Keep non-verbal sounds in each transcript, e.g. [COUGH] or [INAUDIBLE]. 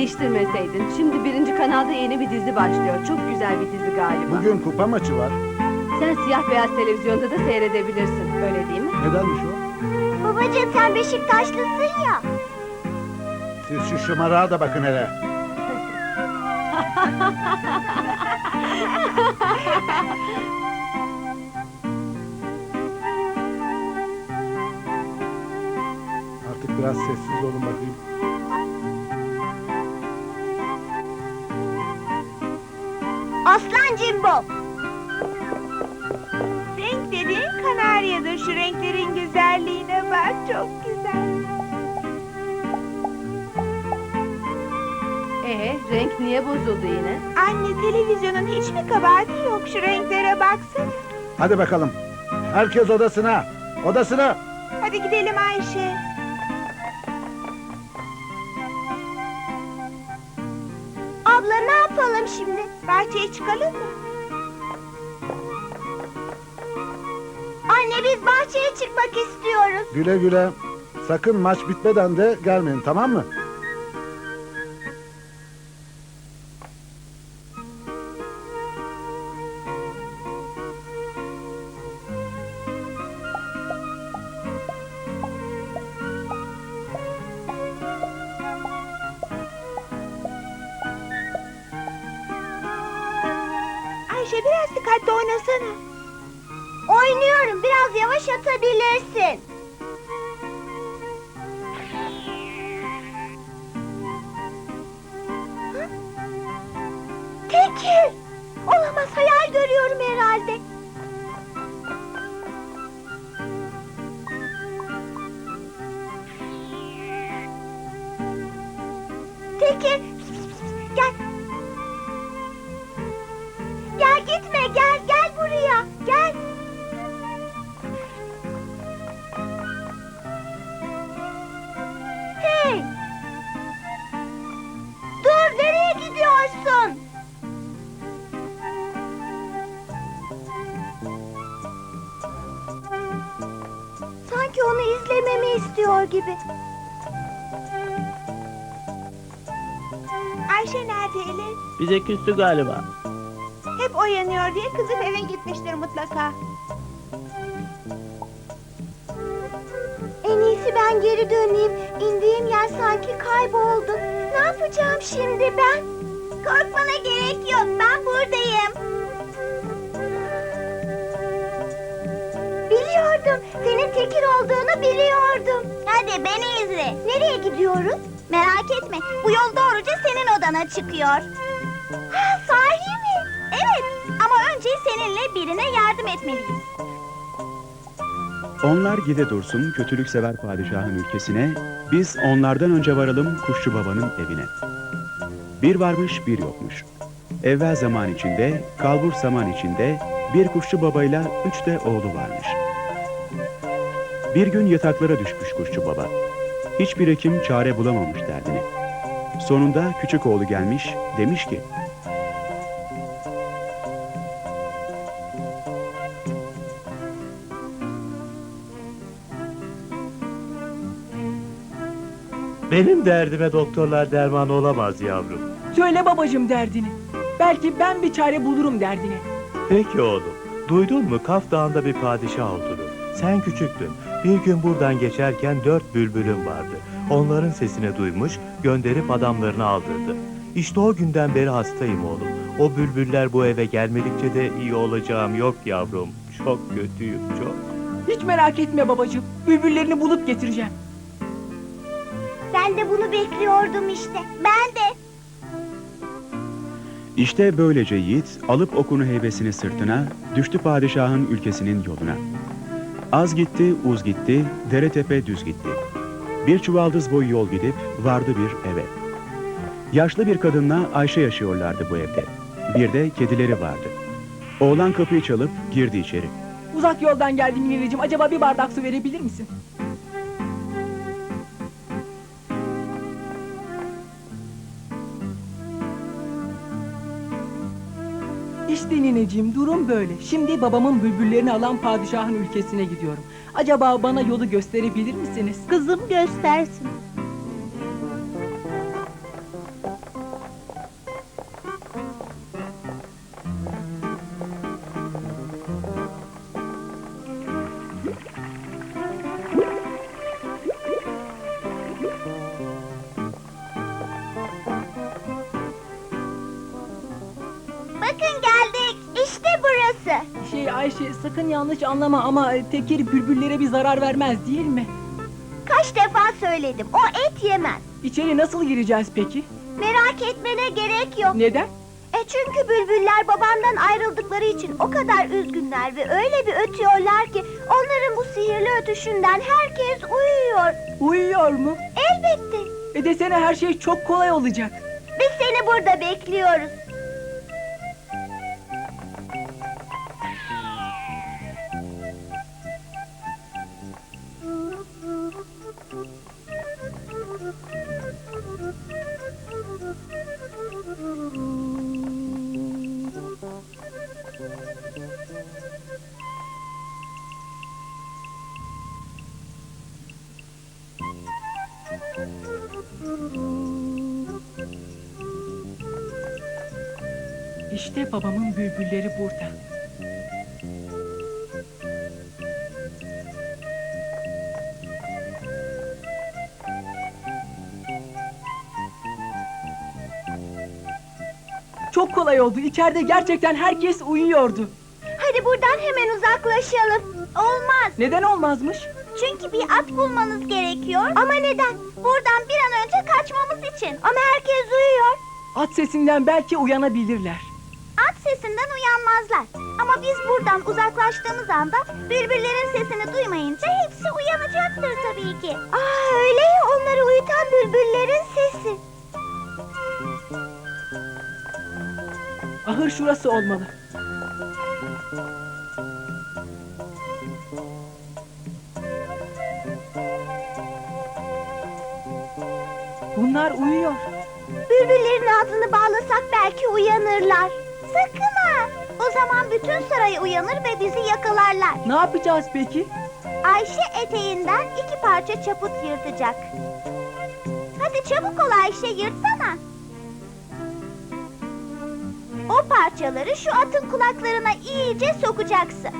değiştirmeseydin. Şimdi birinci kanalda yeni bir dizi başlıyor. Çok güzel bir dizi galiba. Bugün kupa maçı var. Sen siyah beyaz televizyonda da seyredebilirsin. Öyle değil mi? Nedenmiş o? Babacığım sen Beşiktaşlısın ya. Siz şu şımarağa da bakın hele. [LAUGHS] Artık biraz sessiz olun bakayım. Aslan Cimbo. Renk dediğin kanaryadır. Şu renklerin güzelliğine bak. Çok güzel. Ee, renk niye bozuldu yine? Anne televizyonun hiç mi kabahati yok? Şu renklere baksana. Hadi bakalım. Herkes odasına. Odasına. Hadi gidelim Ayşe. Abla ne yapalım şimdi? Bahçeye çıkalım mı? Anne biz bahçeye çıkmak istiyoruz. Güle güle. Sakın maç bitmeden de gelmeyin tamam mı? Ayşe biraz dikkatli oynasana. Oynuyorum biraz yavaş atabilirsin. Tekir. Gibi. Ayşe nerede Elif? Bize küstü galiba. Hep o yanıyor diye kızım eve gitmiştir mutlaka. En iyisi ben geri döneyim. İndiğim yer sanki kayboldu. Ne yapacağım şimdi ben? Korkmana gerek yok. Ben buradayım. Biliyordum. Senin tekir olduğunu biliyordum. Hadi beni izle. Nereye gidiyoruz? Merak etme. Bu yol doğruca senin odana çıkıyor. Ha, sahi mi? Evet. Ama önce seninle birine yardım etmeliyiz. Onlar gide dursun kötülük sever padişahın ülkesine, biz onlardan önce varalım kuşçu babanın evine. Bir varmış bir yokmuş. Evvel zaman içinde, kalbur zaman içinde bir kuşçu babayla üç de oğlu varmış. Bir gün yataklara düşmüş kuşçu baba. Hiçbir hekim çare bulamamış derdine. Sonunda küçük oğlu gelmiş, demiş ki, Benim derdime doktorlar derman olamaz yavrum. Söyle babacığım derdini. Belki ben bir çare bulurum derdine. Peki oğlum. Duydun mu Kaf Dağı'nda bir padişah olduğunu? Sen küçüktün. Bir gün buradan geçerken dört bülbülüm vardı. Onların sesini duymuş, gönderip adamlarını aldırdı. İşte o günden beri hastayım oğlum. O bülbüller bu eve gelmedikçe de iyi olacağım yok yavrum. Çok kötüyüm çok. Hiç merak etme babacığım. Bülbüllerini bulup getireceğim. Ben de bunu bekliyordum işte. Ben de. İşte böylece yiğit alıp okunu heybesini sırtına, düştü padişahın ülkesinin yoluna. Az gitti, uz gitti, dere tepe düz gitti. Bir çuvaldız boyu yol gidip vardı bir eve. Yaşlı bir kadınla Ayşe yaşıyorlardı bu evde. Bir de kedileri vardı. Oğlan kapıyı çalıp girdi içeri. Uzak yoldan geldim nineciğim. Acaba bir bardak su verebilir misin? İşte nineciğim durum böyle. Şimdi babamın bülbüllerini alan padişahın ülkesine gidiyorum. Acaba bana yolu gösterebilir misiniz? Kızım göstersin. Ayşe sakın yanlış anlama ama e, Tekir bülbüllere bir zarar vermez değil mi? Kaç defa söyledim. O et yemez. İçeri nasıl gireceğiz peki? Merak etmene gerek yok. Neden? E çünkü bülbüller babamdan ayrıldıkları için o kadar üzgünler ve öyle bir ötüyorlar ki onların bu sihirli ötüşünden herkes uyuyor. Uyuyor mu? Elbette. E desene her şey çok kolay olacak. Biz seni burada bekliyoruz. İşte babamın bülbülleri burada. Çok kolay oldu. İçeride gerçekten herkes uyuyordu. Hadi buradan hemen uzaklaşalım. Olmaz. Neden olmazmış? Çünkü bir at bulmanız gerekiyor. Ama neden? Buradan bir an önce kaçmamız için. Ama herkes uyuyor. At sesinden belki uyanabilirler. Sesinden uyanmazlar. Ama biz buradan uzaklaştığımız anda bülbüllerin sesini duymayınca hepsi uyanacaktır tabii ki. Aa öyle ya onları uyutan bülbüllerin sesi. Ahır şurası olmalı. Bunlar uyuyor. Bülbüllerin ağzını bağlasak belki uyanırlar. Sakın. O zaman bütün saray uyanır ve bizi yakalarlar. Ne yapacağız peki? Ayşe eteğinden iki parça çaput yırtacak. Hadi çabuk ol Ayşe yırtsana. O parçaları şu atın kulaklarına iyice sokacaksın.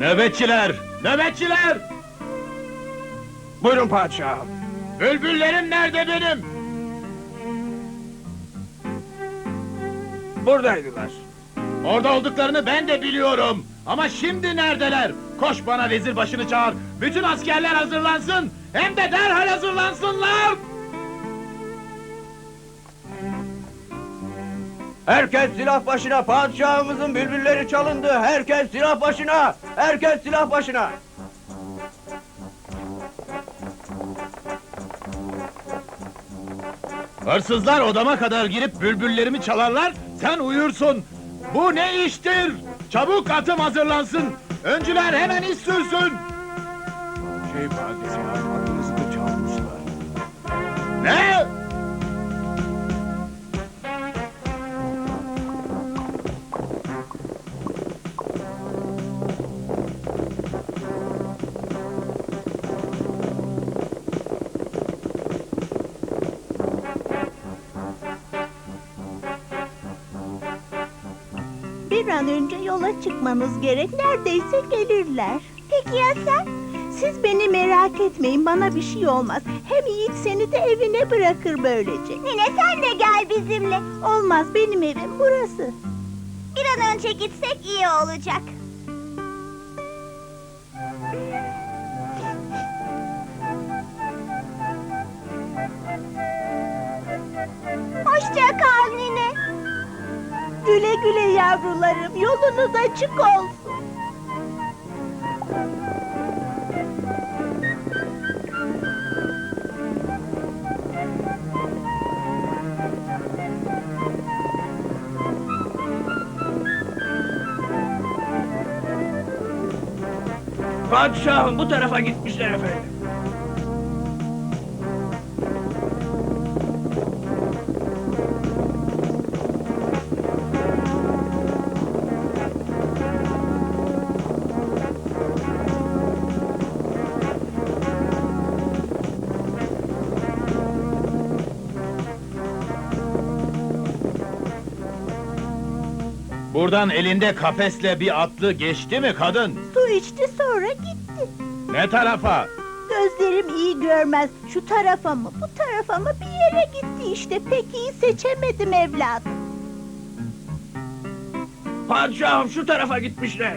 Nöbetçiler! Nöbetçiler! Buyurun padişahım. Bülbüllerim nerede benim? Buradaydılar. Orada olduklarını ben de biliyorum. Ama şimdi neredeler? Koş bana vezir başını çağır. Bütün askerler hazırlansın. Hem de derhal hazırlansınlar. Herkes silah başına, padişahımızın bülbülleri çalındı. Herkes silah başına, herkes silah başına. Hırsızlar odama kadar girip bülbüllerimi çalarlar. Sen uyursun. Bu ne iştir? Çabuk atım hazırlansın. Öncüler hemen iş sürsün. Şey padişahım atınızı da çalmışlar. Ne? Yola çıkmamız gerek. Neredeyse gelirler. Peki ya sen? Siz beni merak etmeyin. Bana bir şey olmaz. Hem Yiğit seni de evine bırakır böylece. Nine sen de gel bizimle. Olmaz benim evim burası. Bir an önce gitsek iyi olacak. Hoşça kal Nine. Güle güle yavrularım, yolunuz açık olsun. Padişahım bu tarafa gitmişler efendim. Buradan elinde kafesle bir atlı geçti mi kadın? Su içti sonra gitti. Ne tarafa? Gözlerim iyi görmez. Şu tarafa mı, bu tarafa mı bir yere gitti işte. Pek iyi seçemedim evladım. Padişahım şu tarafa gitmişler.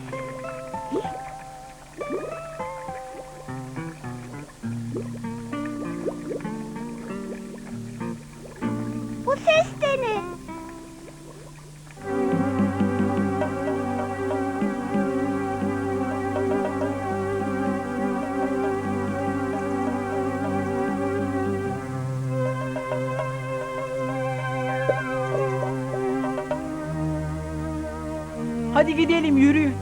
Hadi gidelim yürüyün.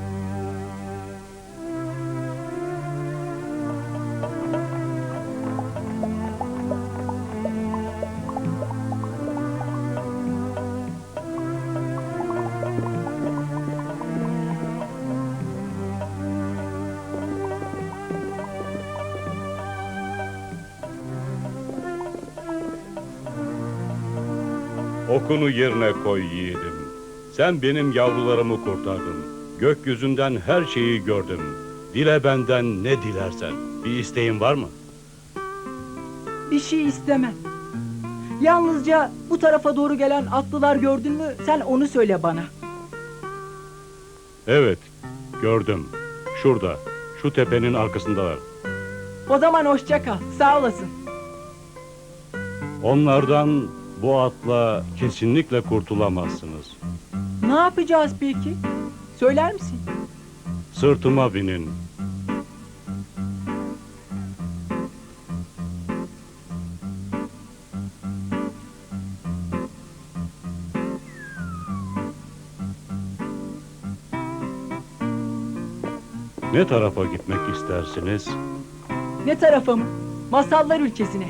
Okunu yerine koy yiğidim. Sen benim yavrularımı kurtardın. Gökyüzünden her şeyi gördüm. Dile benden ne dilersen. Bir isteğin var mı? Bir şey istemem. Yalnızca bu tarafa doğru gelen atlılar gördün mü? Sen onu söyle bana. Evet, gördüm. Şurada, şu tepenin arkasındalar. O zaman hoşça kal. Sağ olasın. Onlardan bu atla kesinlikle kurtulamazsınız. Ne yapacağız peki? Söyler misin? Sırtıma binin. Ne tarafa gitmek istersiniz? Ne tarafa mı? Masallar ülkesine.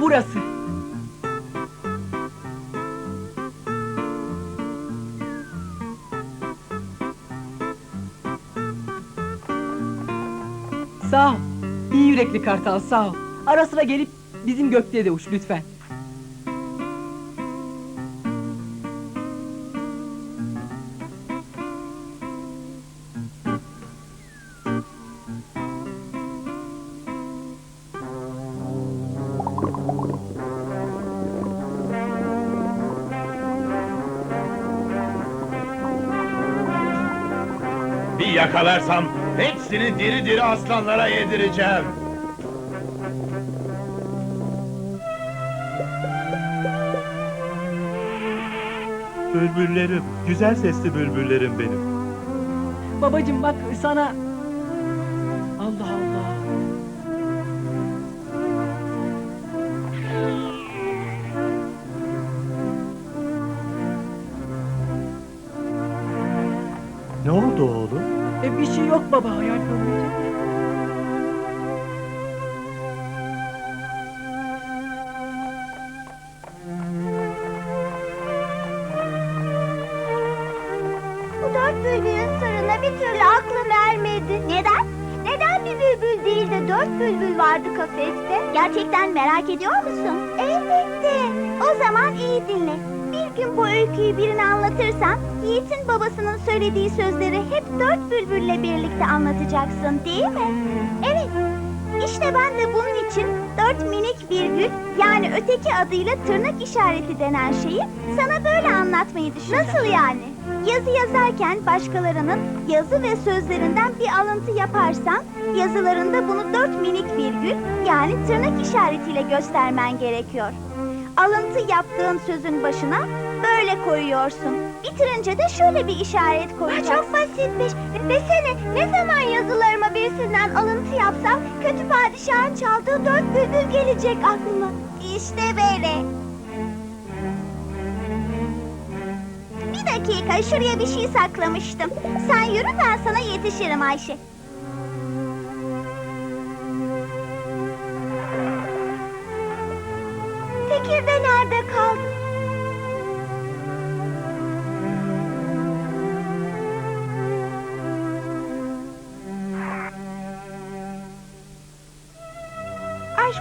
Burası. Sağ ol. İyi yürekli kartal sağ ol. Ara sıra gelip bizim gökte de uç lütfen. Bir yakalarsam hepsini diri diri aslanlara yedireceğim. Bülbüllerim, güzel sesli bülbüllerim benim. Babacım bak sana... baba hayal görmeyecek. Bu dört bülbülün sırrına bir türlü aklım ermedi. Neden? Neden bir bülbül değil de dört bülbül vardı kafeste? Gerçekten merak ediyor musun? Elbette. O zaman iyi dinle. Bir gün bu öyküyü birine anlatırsan, Yiğit'in babasının söylediği sözleri hep dört bülbülle birlikte anlatacaksın değil mi? Evet. İşte ben de bunun için dört minik virgül yani öteki adıyla tırnak işareti denen şeyi sana böyle anlatmayı düşündüm. Nasıl yani? Yazı yazarken başkalarının yazı ve sözlerinden bir alıntı yaparsan yazılarında bunu dört minik virgül yani tırnak işaretiyle göstermen gerekiyor. Alıntı yaptığın sözün başına böyle koyuyorsun. Bitirince de şöyle bir işaret koyacaksın. çok basitmiş. Desene ne zaman yazılarıma birisinden alıntı yapsam kötü padişahın çaldığı dört bülbül gelecek aklıma. İşte böyle. Bir dakika şuraya bir şey saklamıştım. Sen yürü ben sana yetişirim Ayşe. Tekir de nerede kaldı?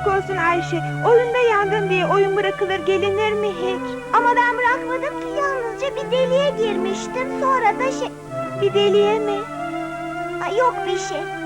Aşk olsun Ayşe. Oyunda yandın diye oyun bırakılır gelinir mi hiç? Ama ben bırakmadım ki yalnızca bir deliğe girmiştim. Sonra da şey... Bir deliye mi? Ay, yok bir şey.